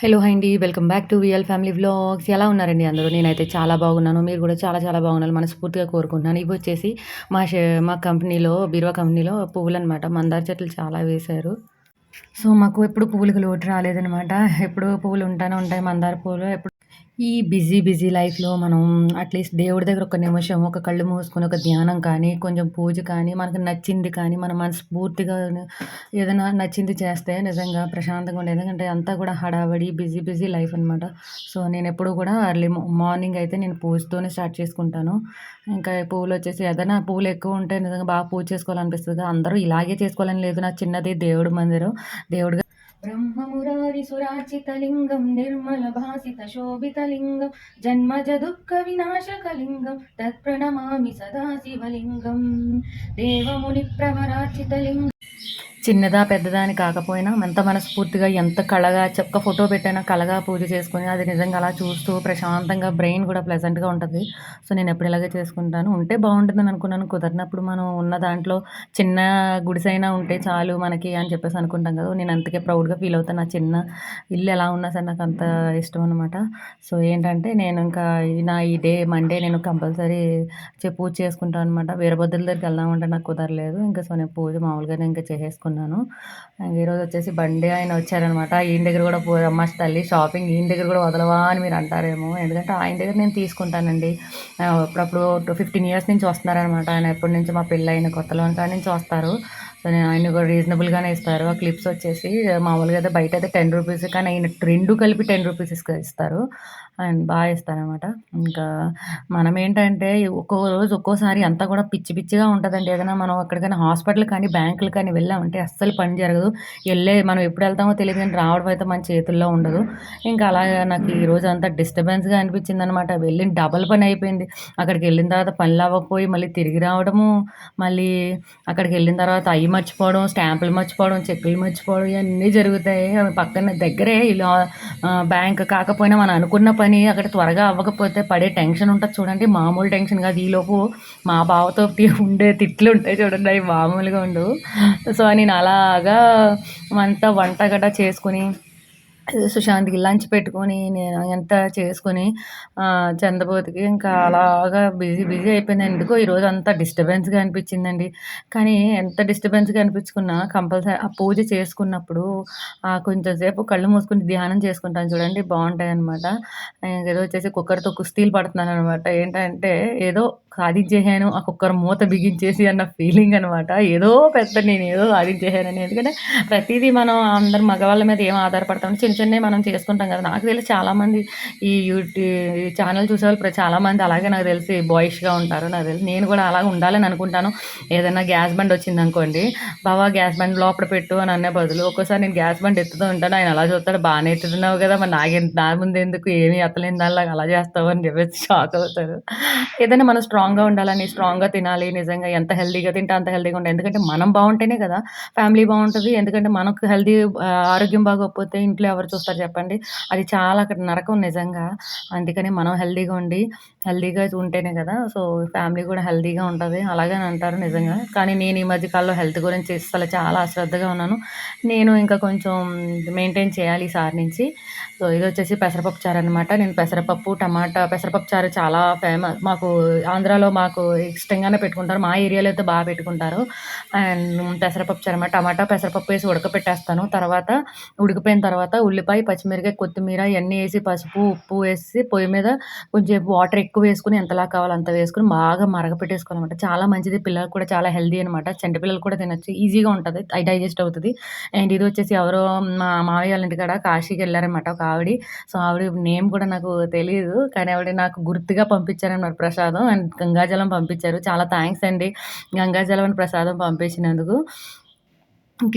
Hello hi అండి. Welcome back to real family vlogs ఎలా ఉన్నారండి అందరూ? నేనైతే చాలా బాగున్నాను. మీరు కూడా చాలా చాలా బాగున్నారు మనస్ఫూర్తిగా కోరుకుంటున్నాను. ఇవి వచ్చేసి మా షే మా కంపెనీలో బీరువా కంపెనీలో పువ్వులు అనమాట మందార చెట్లు చాలా వేశారు. సో మాకు ఎప్పుడు పువ్వులకు లోటు రాలేదనమాట ఎప్పుడు పువ్వులు ఉంటానే ఉంటాయి. మందార పువ్వులు ఎప్పుడు ఈ బిజీ బిజీ లైఫ్లో మనం అట్లీస్ట్ దేవుడి దగ్గర ఒక నిమిషం ఒక కళ్ళు మూసుకుని ఒక ధ్యానం కానీ కొంచెం పూజ కానీ మనకు నచ్చింది కానీ మన మనస్ఫూర్తిగా ఏదైనా నచ్చింది చేస్తే నిజంగా ప్రశాంతంగా ఉండేది. ఎందుకంటే అంతా కూడా హడావడి బిజీ బిజీ లైఫ్ అనమాట సో నేను ఎప్పుడు కూడా అర్లీ మార్నింగ్ అయితే నేను పూజతోనే స్టార్ట్ చేసుకుంటాను. ఇంకా పూలు వచ్చేసి ఏదైనా పూలు ఎక్కువ ఉంటే నిజంగా బాగా పూజ చేసుకోవాలనిపిస్తుంది అందరూ ఇలాగే చేసుకోవాలని లేదు. నా చిన్నది దేవుడు మందిరం. దేవుడిగా బ్రహ్మమురారిసురార్చితలింగం నిర్మలభాసితశోభితలింగం జన్మజ దుఃఖ వినాశకలింగం తత్ప్రణమామి సదాశివలింగం దేవముని ప్రవరార్చితలింగం చిన్నదా పెద్దదా అని కాకపోయినా ఎంత మనస్ఫూర్తిగా ఎంత కళగా చెక్క ఫోటో పెట్టైనా కళగా పూజ చేసుకుని అది నిజంగా అలా చూస్తూ ప్రశాంతంగా బ్రెయిన్ కూడా ప్లెజెంట్గా ఉంటుంది. సో నేను ఎప్పుడు ఇలాగే చేసుకుంటాను. ఉంటే బాగుంటుందని అనుకున్నాను. కుదరినప్పుడు మనం ఉన్న దాంట్లో చిన్న గుడిసైనా ఉంటే చాలు మనకి అని చెప్పేసి అనుకుంటాం కదా. నేను అంతకే ప్రౌడ్గా ఫీల్ అవుతాను. నా చిన్న ఇల్లు ఎలా ఉన్నా సరే నాకు అంత ఇష్టం అనమాట సో ఏంటంటే నేను ఇంకా నా ఈ డే మండే నేను కంపల్సరీ పూజ చేసుకుంటాను అనమాట వీరభద్రుల దగ్గరికి వెళ్దామంటే నాకు కుదరలేదు. ఇంకా సో నేను పూజ మామూలుగానే ఇంకా చేసేసుకున్నాను తీసుకున్నాను ఈరోజు వచ్చేసి బండి ఆయన వచ్చారనమాట. ఈయన దగ్గర కూడా పోదమ్మ తల్లి షాపింగ్ ఈయన దగ్గర కూడా వదలవా అని మీరు అంటారేమో. ఎందుకంటే ఆయన దగ్గర నేను తీసుకుంటానండి. అప్పుడప్పుడు ఫిఫ్టీన్ ఇయర్స్ నుంచి వస్తున్నారనమాట. ఆయన ఎప్పటి నుంచి మా పెళ్ళి అయిన కొత్తలో కాడి నుంచి వస్తారు. సో నేను ఆయన కూడా రీజనబుల్గానే ఇస్తారు. ఆ క్లిప్స్ వచ్చేసి మామూలుగా అయితే బయట అయితే టెన్ రూపీస్ కానీ ఆయన రెండు కలిపి టెన్ రూపీస్ ఇస్తారు. అండ్ బాగా ఇస్తారనమాట ఇంకా మనం ఏంటంటే ఒక్కో రోజు ఒక్కోసారి అంతా కూడా పిచ్చి పిచ్చిగా ఉంటుందండి. ఏదైనా మనం ఎక్కడికైనా హాస్పిటల్ కానీ బ్యాంకులు కానీ వెళ్ళామంటే అస్సలు పని జరగదు. వెళ్ళే మనం ఎప్పుడు వెళ్తామో తెలియదు కానీ రావడం అయితే మన చేతుల్లో ఉండదు. ఇంకా అలాగా నాకు ఈ రోజు అంతా డిస్టర్బెన్స్గా అనిపించింది అనమాట వెళ్ళిన డబల్ పని అయిపోయింది. అక్కడికి వెళ్ళిన తర్వాత పనులు అవ్వకపోయి మళ్ళీ తిరిగి రావడము మళ్ళీ అక్కడికి వెళ్ళిన తర్వాత అవి మర్చిపోవడం స్టాంపులు మర్చిపోవడం చెక్కులు మర్చిపోవడం ఇవన్నీ జరుగుతాయి. పక్కన దగ్గరే ఇలా బ్యాంక్ కాకపోయినా మనం అనుకున్న పని అక్కడ త్వరగా అవ్వకపోతే పడే టెన్షన్ ఉంటుంది చూడండి. మామూలు టెన్షన్ కాదు. ఈలోపు మా బావతో ఉండే తిట్లు ఉంటాయి చూడండి. అవి మామూలుగా ఉండవు. సో నేను అలాగా అంతా వంట గట్రా చేసుకుని సుశాంత్కి లంచ్ పెట్టుకొని నేను ఎంత చేసుకొని చంద్రబోతికి ఇంకా అలాగా బిజీ బిజీ అయిపోయింది ఎందుకో ఈరోజు అంతా డిస్టర్బెన్స్గా అనిపించిందండి. కానీ ఎంత డిస్టర్బెన్స్గా అనిపించుకున్నా కంపల్సరీ ఆ పూజ చేసుకున్నప్పుడు కొంచెం సేపు కళ్ళు మూసుకుని ధ్యానం చేసుకుంటాను చూడండి బాగుంటాయి అనమాట ఏదో వచ్చేసి కుక్కర్తో కుస్తీలు పడుతున్నాను అనమాట ఏంటంటే ఏదో సాధించేసాను ఆ కుక్కర్ మూత బిగించేసి అన్న ఫీలింగ్ అనమాట ఏదో పెద్ద నేను ఏదో సాధించేసానని ఎందుకంటే ప్రతిదీ మనం అందరు మగవాళ్ళ మీద ఏం ఆధారపడతాం? చిన్న చిన్నవి మనం చేసుకుంటాం కదా. నాకు తెలిసి చాలామంది ఈ యూట్యూబ్ ఛానల్ చూసే వాళ్ళు చాలామంది అలాగే నాకు తెలిసి బాయిష్గా ఉంటారు. నాకు తెలిసి నేను కూడా అలాగే ఉండాలని అనుకుంటాను. ఏదైనా గ్యాస్ బండ్ వచ్చింది అనుకోండి. బావా గ్యాస్ బండ్ లోపల పెట్టు అని అనే బదులు ఒక్కోసారి నేను గ్యాస్ బండ్ ఎత్తుతూ ఉంటాను. ఆయన అలా చూస్తాడు. బాగానే ఎత్తుతున్నావు కదా. మరి నాగే నా ముందు ఎందుకు? ఏమీ ఎత్తలేని దానిలాగా అలా చేస్తావు అని చెప్పేసి షాక్ అవుతారు. ఏదైనా మనం స్ట్రాంగ్గా ఉండాలని స్ట్రాంగ్గా తినాలి నిజంగా ఎంత హెల్దీగా తింటే అంత హెల్దీగా ఉండాలి. ఎందుకంటే మనం బాగుంటేనే కదా ఫ్యామిలీ బాగుంటుంది. ఎందుకంటే మనకు హెల్దీ ఆరోగ్యం బాగోకపోతే ఇంట్లో ఎవరు చూస్తారు చెప్పండి? అది చాలా అక్కడ నరకం నిజంగా. అందుకని మనం హెల్దీగా ఉండి హెల్దీగా ఉంటేనే కదా సో ఫ్యామిలీ కూడా హెల్దీగా ఉంటుంది. అలాగే అంటారు నిజంగా. కానీ నేను ఈ మధ్య కాలంలో హెల్త్ గురించి అసలు చాలా అశ్రద్ధగా ఉన్నాను. నేను ఇంకా కొంచెం మెయింటైన్ చేయాలి ఈసారి నుంచి. సో ఇది వచ్చేసి పెసరపప్పు చారు అనమాట నేను పెసరపప్పు టమాటా పెసరపప్పు చారు చాలా ఫేమస్ మాకు ఆంధ్ర ఆంధ్రాలో మాకు ఇష్టంగానే పెట్టుకుంటారు. మా ఏరియాలో అయితే బాగా పెట్టుకుంటారు. అండ్ పెసరపప్పు చారు అనమాట టమాటా పెసరపప్పు వేసి ఉడకపెట్టేస్తాను. తర్వాత ఉడికిపోయిన తర్వాత ఉల్లిపాయ పచ్చిమిరకాయ కొత్తిమీర ఇవన్నీ వేసి పసుపు ఉప్పు వేసి పొయ్యి మీద కొంచెం వాటర్ ఎక్కువ వేసుకుని ఎంతలా కావాలో అంత వేసుకుని బాగా మరగపెట్టేసుకోవాలన్నమాట. చాలా మంచిది. పిల్లలకు కూడా చాలా హెల్దీ అనమాట చంటి పిల్లలు కూడా తినచ్చు. ఈజీగా ఉంటుంది. డైజెస్ట్ అవుతుంది. అండ్ ఇది వచ్చేసి ఎవరో మా మావయ్య వాళ్ళ ఇంటికాడ కాశీకి వెళ్ళారనమాట ఒక ఆవిడ. సో ఆవిడ నేమ్ కూడా నాకు తెలియదు కానీ ఆవిడ నాకు గుర్తుగా పంపించారన్నమాట ప్రసాదం. అండ్ గంగాజలం పంపించారు. చాలా థ్యాంక్స్ అండి. గంగాజలం ప్రసాదం పంపించినందుకు.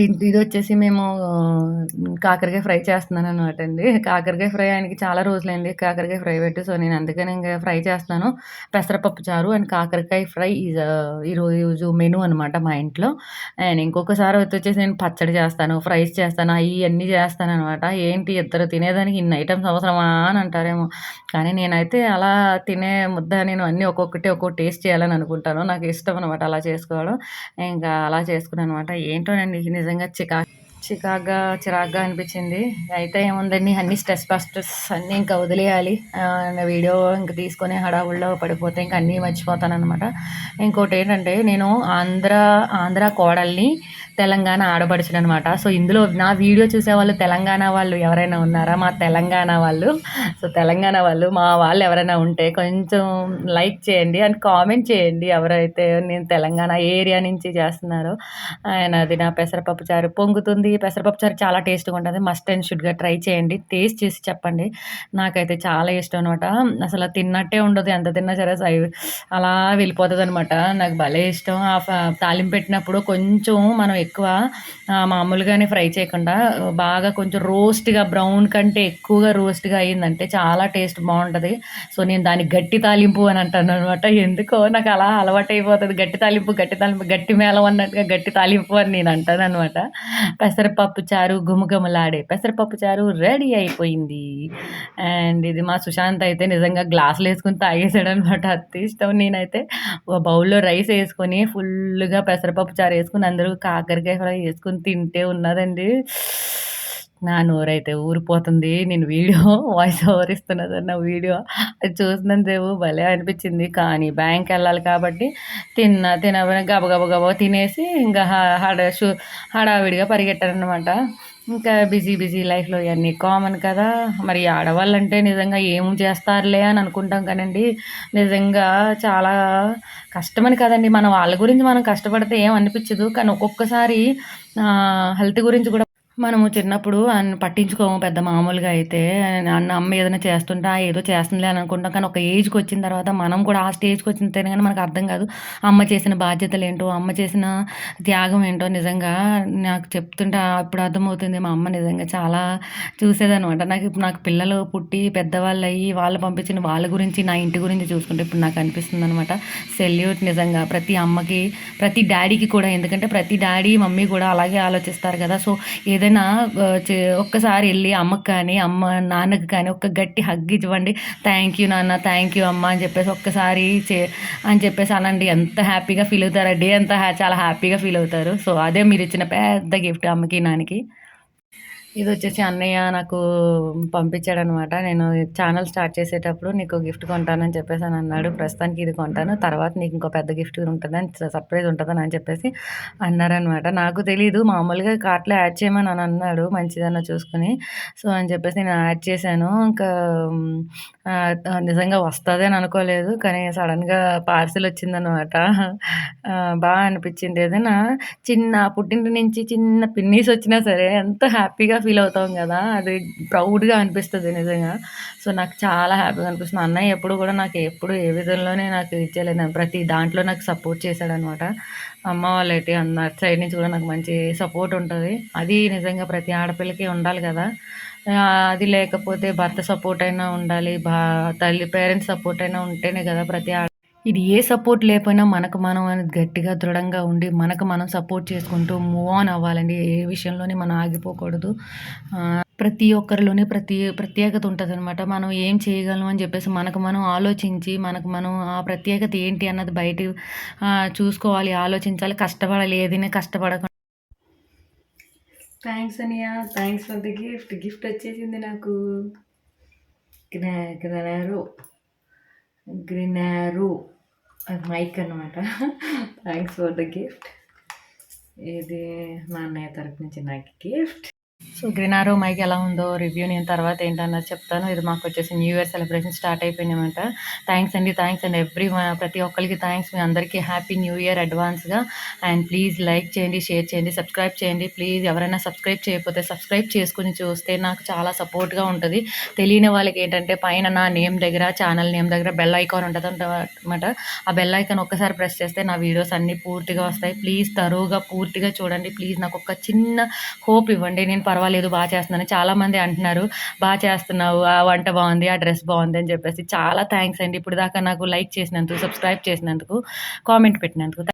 ఇది వచ్చేసి మేము కాకరకాయ ఫ్రై చేస్తున్నాను అనమాట అండి. కాకరకాయ ఫ్రై ఆయనకి చాలా రోజులైంది. కాకరకాయ ఫ్రై పెట్టి. సో నేను అందుకని ఇంకా ఫ్రై చేస్తాను పెసరపప్పు చారు అండ్ కాకరకాయ ఫ్రై ఈజ్ ఈరోజు మెను అనమాట మా ఇంట్లో. అండ్ ఇంకొకసారి వచ్చేసి నేను పచ్చడి చేస్తాను ఫ్రైస్ చేస్తాను అవి అన్నీ చేస్తాను అనమాట ఏంటి ఇద్దరు తినేదానికి ఇన్ని ఐటమ్స్ అవసరమా అని అంటారేమో. కానీ నేనైతే అలా తినే ముద్ద నేను అన్నీ ఒక్కొక్కటి ఒక్కొక్క టేస్ట్ చేయాలని అనుకుంటాను. నాకు ఇష్టం అనమాట అలా చేసుకోవడం. ఇంకా అలా చేసుకున్నాను అనమాట ఏంటోనండి నిజంగా చికా చికాగ్గా చిరాగ్గా అనిపించింది. అయితే ఏముందండి అన్ని స్ట్రెస్ బస్టర్స్ అన్నీ ఇంకా వదిలేయాలి. వీడియో ఇంకా తీసుకొని హడావుల్లో పడిపోతే ఇంకా అన్నీ మర్చిపోతాను అనమాట ఇంకోటి ఏంటంటే నేను ఆంధ్ర ఆంధ్ర కోడల్ని తెలంగాణ ఆడపడుచును అనమాట సో ఇందులో నా వీడియో చూసే వాళ్ళు తెలంగాణ వాళ్ళు ఎవరైనా ఉన్నారా? మా తెలంగాణ వాళ్ళు. సో తెలంగాణ వాళ్ళు మా వాళ్ళు ఎవరైనా ఉంటే కొంచెం లైక్ చేయండి అండ్ కామెంట్ చేయండి ఎవరైతే నేను తెలంగాణ ఏరియా నుంచి చేస్తున్నారో. ఆయన అది నా పెసరపప్పు చారు పొంగుతుంది. పెసరపప్పు చారు చాలా టేస్ట్గా ఉంటుంది. మస్ట్ అండ్ షుడ్గా ట్రై చేయండి. టేస్ట్ చేసి చెప్పండి. నాకైతే చాలా ఇష్టం అనమాట అసలు తిన్నట్టే ఉండదు. ఎంత తిన్నా సరే సై అలా వెళ్ళిపోతుంది అనమాట నాకు భలే ఇష్టం. ఆ ఫ- తాలింపు పెట్టినప్పుడు కొంచెం మనం ఎక్కువ మామూలుగానే ఫ్రై చేయకుండా బాగా కొంచెం రోస్ట్గా బ్రౌన్ కంటే ఎక్కువగా రోస్ట్గా అయ్యిందంటే చాలా టేస్ట్ బాగుంటుంది. సో నేను దాన్ని గట్టి తాలింపు అని అంటాను అనమాట ఎందుకో నాకు అలా అలవాటు అయిపోతుంది గట్టి తాలింపు గట్టి తాలింపు గట్టి మేళం అన్నట్టుగా గట్టి తాలింపు అని నేను అంటాను అనమాట పెసరపప్పు చారు గుమగుమలాడే పెసరపప్పు చారు రెడీ అయిపోయింది. అండ్ ఇది మా సుశాంత్ అయితే నిజంగా గ్లాసులు వేసుకుని తాగేసాడు అనమాట అతి ఇష్టం. నేనైతే ఒక బౌల్లో రైస్ వేసుకొని ఫుల్గా పెసరపప్పు చారు వేసుకుని అందరూ కాకరకాయ ఫ్రై వేసుకుని తింటే ఉన్నదండి. నా నోరైతే ఊరిపోతుంది. నేను వీడియో వాయిస్ ఓవర్ ఇస్తున్నదన్న వీడియో. అది చూసినంతసేపు భలే అనిపించింది. కానీ బ్యాంక్ వెళ్ళాలి కాబట్టి తిన్న తిన గబ గబ గబ తినేసి ఇంకా హ- హడ షూ హడావిడిగా పరిగెట్టారనమాట ఇంకా బిజీ బిజీ లైఫ్లో ఇవన్నీ కామన్ కదా. మరి ఆడవాళ్ళంటే నిజంగా ఏం చేస్తారులే అని అనుకుంటాం కానండి. నిజంగా చాలా కష్టమని కదండి. మన వాళ్ళ గురించి మనం కష్టపడితే ఏం అనిపించదు. కానీ ఒక్కొక్కసారి హెల్త్ గురించి కూడా మనము చిన్నప్పుడు ఆయన పట్టించుకోము పెద్ద మామూలుగా అయితే. అన్న అమ్మ ఏదైనా చేస్తుంటే ఏదో చేస్తుందిలే అని అనుకుంటాం. కానీ ఒక ఏజ్కి వచ్చిన తర్వాత మనం కూడా ఆ స్టేజ్కి వచ్చిన కానీ మనకు అర్థం కాదు. అమ్మ చేసిన బాధ్యతలు ఏంటో అమ్మ చేసిన త్యాగం ఏంటో నిజంగా నాకు చెప్తుంటే ఇప్పుడు అర్థమవుతుంది. మా అమ్మ నిజంగా చాలా చూసేదనమాట నాకు ఇప్పుడు నాకు పిల్లలు పుట్టి పెద్దవాళ్ళు అయ్యి వాళ్ళు పంపించిన వాళ్ళ గురించి నా ఇంటి గురించి చూసుకుంటే ఇప్పుడు నాకు అనిపిస్తుంది అనమాట సెల్యూట్ నిజంగా ప్రతి అమ్మకి ప్రతి డాడీకి కూడా. ఎందుకంటే ప్రతి డాడీ మమ్మీ కూడా అలాగే ఆలోచిస్తారు కదా. సో ఏదైనా చే- ఒక్కసారి వెళ్ళి అమ్మకి కానీ అమ్మ నాన్నకి కానీ ఒక్క గట్టి హగ్ ఇవ్వండి. థ్యాంక్ యూ నాన్న థ్యాంక్ యూ అమ్మ అని చెప్పేసి ఒక్కసారి చే అని చెప్పేసి అనండి. ఎంత హ్యాపీగా ఫీల్ అవుతారు. డే అంతా హ్యా- చాలా హ్యాపీగా ఫీల్ అవుతారు. సో అదే మీరు ఇచ్చిన పెద్ద గిఫ్ట్ అమ్మకి నాన్నకి. ఇది వచ్చేసి అన్నయ్య నాకు పంపించాడనమాట. నేను ఛానల్ స్టార్ట్ చేసేటప్పుడు నీకు గిఫ్ట్ కొంటానని చెప్పేసి అని అన్నాడు. ప్రస్తుతానికి ఇది కొంటాను. తర్వాత నీకు ఇంకో పెద్ద గిఫ్ట్ ఉంటుందని సర్ప్రైజ్ ఉంటుందని అని చెప్పేసి అన్నారనమాట. నాకు తెలీదు. మామూలుగా కార్ట్లో యాడ్ చేయమని అని అన్నాడు. మంచిదన్న చూసుకుని. సో అని చెప్పేసి నేను యాడ్ చేశాను. ఇంకా నిజంగా వస్తుంది అని అనుకోలేదు. కానీ సడన్గా పార్సిల్ వచ్చిందనమాట. బాగా అనిపించింది ఏదైనా చిన్న పుట్టింటి నుంచి చిన్న పిన్నీస్ వచ్చినా సరే ఎంత హ్యాపీగా ఫీల్ అవుతాం కదా అది ప్రౌడ్గా అనిపిస్తుంది నిజంగా. సో నాకు చాలా హ్యాపీగా అనిపిస్తుంది. అన్నయ్య ఎప్పుడు కూడా నాకు ఎప్పుడు ఏ విధంలోనే నాకు ఇచ్చేయలేదు ప్రతి దాంట్లో నాకు సపోర్ట్ చేశాడనమాట. అమ్మ వాళ్ళైతే అన్న సైడ్ నుంచి కూడా నాకు మంచి సపోర్ట్ ఉంటుంది. అది నిజంగా ప్రతి ఆడపిల్లకి ఉండాలి కదా. అది లేకపోతే భర్త సపోర్ట్ అయినా ఉండాలి బా తల్లి పేరెంట్స్ సపోర్ట్ అయినా ఉంటేనే కదా ప్రతి ఆడ ఇది ఏ సపోర్ట్ లేకపోయినా మనకు మనం అనేది గట్టిగా దృఢంగా ఉండి మనకు మనం సపోర్ట్ చేసుకుంటూ మూవ్ ఆన్ అవ్వాలండి. ఏ విషయంలోనే మనం ఆగిపోకూడదు. ప్రతి ఒక్కరిలోనే ప్రతి ప్రత్యేకత ఉంటుంది అనమాట మనం ఏం చేయగలం అని చెప్పేసి మనకు మనం ఆలోచించి మనకు మనం ఆ ప్రత్యేకత ఏంటి అన్నది బయట చూసుకోవాలి ఆలోచించాలి. కష్టపడాలి ఏదైనా కష్టపడకుండా. థ్యాంక్స్ అనియా. Thanks for the gift gift వచ్చేసింది నాకు. గ్రెనారో గ్రినారో అది మైక్ అనమాట థ్యాంక్స్ ఫర్ ద గిఫ్ట్ ఇది మా అన్నయ్య తరపు నుంచి నాకు గిఫ్ట్ సో గ్రినారో మైక్ ఎలా ఉందో రివ్యూ నేను తర్వాత ఏంటన్నది చెప్తాను. ఇది మాకు వచ్చేసి న్యూ ఇయర్ సెలబ్రేషన్ స్టార్ట్ అయిపోయిందన్నమాట. థ్యాంక్స్ అండి థ్యాంక్స్ అండి ఎవ్రీ ప్రతి ఒక్కరికి థ్యాంక్స్ మీ అందరికీ హ్యాపీ న్యూ ఇయర్ అడ్వాన్స్గా అండ్ ప్లీజ్ లైక్ చేయండి షేర్ చేయండి సబ్స్క్రైబ్ చేయండి. ప్లీజ్ ఎవరైనా సబ్స్క్రైబ్ చేయకపోతే సబ్స్క్రైబ్ చేసుకుని చూస్తే నాకు చాలా సపోర్ట్గా ఉంటుంది. తెలియని వాళ్ళకి ఏంటంటే పైన నా నేమ్ దగ్గర ఛానల్ నేమ్ దగ్గర బెల్ ఐకాన్ ఉంటుంది అనమాట ఆ బెల్ ఐకాన్ ఒక్కసారి ప్రెస్ చేస్తే నా వీడియోస్ అన్నీ పూర్తిగా వస్తాయి. ప్లీజ్ తరువుగా పూర్తిగా చూడండి. ప్లీజ్ నాకు ఒక చిన్న హోప్ ఇవ్వండి. నేను పర్వాలేదు పర్వాలేదు బాగా చేస్తున్నాను. చాలామంది అంటున్నారు బాగా చేస్తున్నావు ఆ వంట బాగుంది ఆ డ్రెస్ బాగుంది అని చెప్పేసి. చాలా థ్యాంక్స్ అండి. ఇప్పుడు దాకా నాకు లైక్ చేసినందుకు సబ్స్క్రైబ్ చేసినందుకు కామెంట్ పెట్టినందుకు.